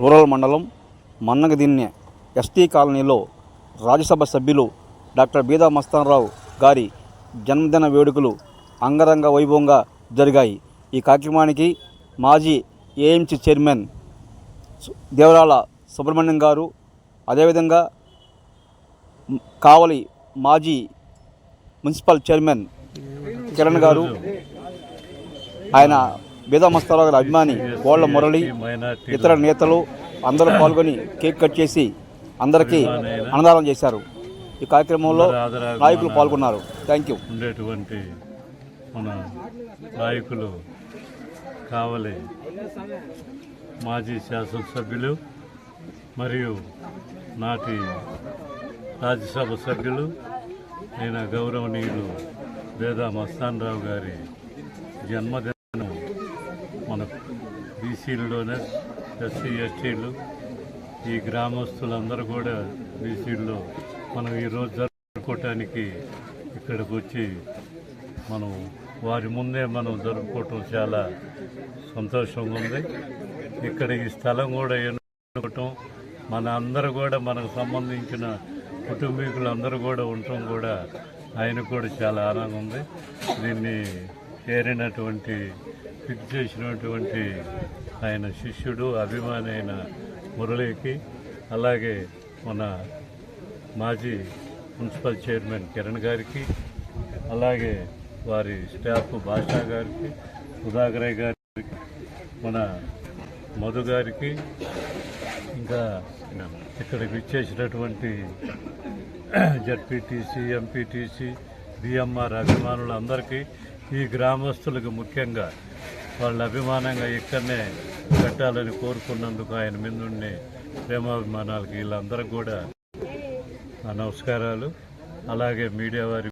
Rural మండలం మన్నగదిన్నె ST కాలనీలో రాజ్యసభ సభ్యులు డాక్టర్ బీదా మస్తానరావు గారి జన్మదిన వేడుకలు అంగరంగ వైభవంగా జరిగాయి. ఈ కార్యక్రమానికి మాజీ ఏఎంసీ చైర్మన్ దేవరాల సుబ్రహ్మణ్యం గారు అదేవిధంగా కావలి మాజీ మున్సిపల్ చైర్మన్ కిరణ్ గారు ఆయన బీదామస్తారావు గారి అభిమాని కోళ్ళ మురళి ఇతర నేతలు అందరూ పాల్గొని కేక్ కట్ చేసి అందరికీ అన్నదానం చేశారు. ఈ కార్యక్రమంలో నాయకులు పాల్గొన్నారు. థ్యాంక్ యూ ఉండేటువంటి మన నాయకులు కావలి మాజీ శాసనసభ్యులు మరియు నాటి రాజ్యసభ సభ్యులు నేను గౌరవనీయులు వేదా మస్తానరావు గారి జన్మదినం మన బీసీలలోనే ఎస్సీ ఎస్టీలు ఈ గ్రామస్తులందరూ కూడా బీసీల్లో మనం ఈరోజు జరుపుకోవటానికి ఇక్కడికి వచ్చి మనం వారి ముందే మనం జరుపుకోవటం చాలా సంతోషంగా ఉంది. ఇక్కడ ఈ స్థలం కూడా ఎన్నుకోవటం మన అందరూ కూడా మనకు సంబంధించిన కుటుంబీకులు అందరూ కూడా ఉండటం కూడా ఆయనకు కూడా చాలా ఆనందం ఉంది. దీన్ని చేరినటువంటి పిక్ చేసినటువంటి ఆయన శిష్యుడు అభిమాని అయిన మురళికి అలాగే మన మాజీ మున్సిపల్ చైర్మన్ కిరణ్ గారికి అలాగే వారి స్టాఫ్ భాషా గారికి ఉదాగరయ్య గారికి మన మధు గారికి ఇంకా ఇక్కడికి ఇచ్చేసినటువంటి జడ్పీటీసీ ఎంపీటీసీ బిఎంఆర్ అభిమానులందరికీ ఈ గ్రామస్తులకు ముఖ్యంగా వాళ్ళ అభిమానంగా ఇక్కడనే కట్టాలని కోరుకున్నందుకు ఆయన మీద ప్రేమాభిమానాలకు వీళ్ళందరూ కూడా నమస్కారాలు. అలాగే మీడియా వారి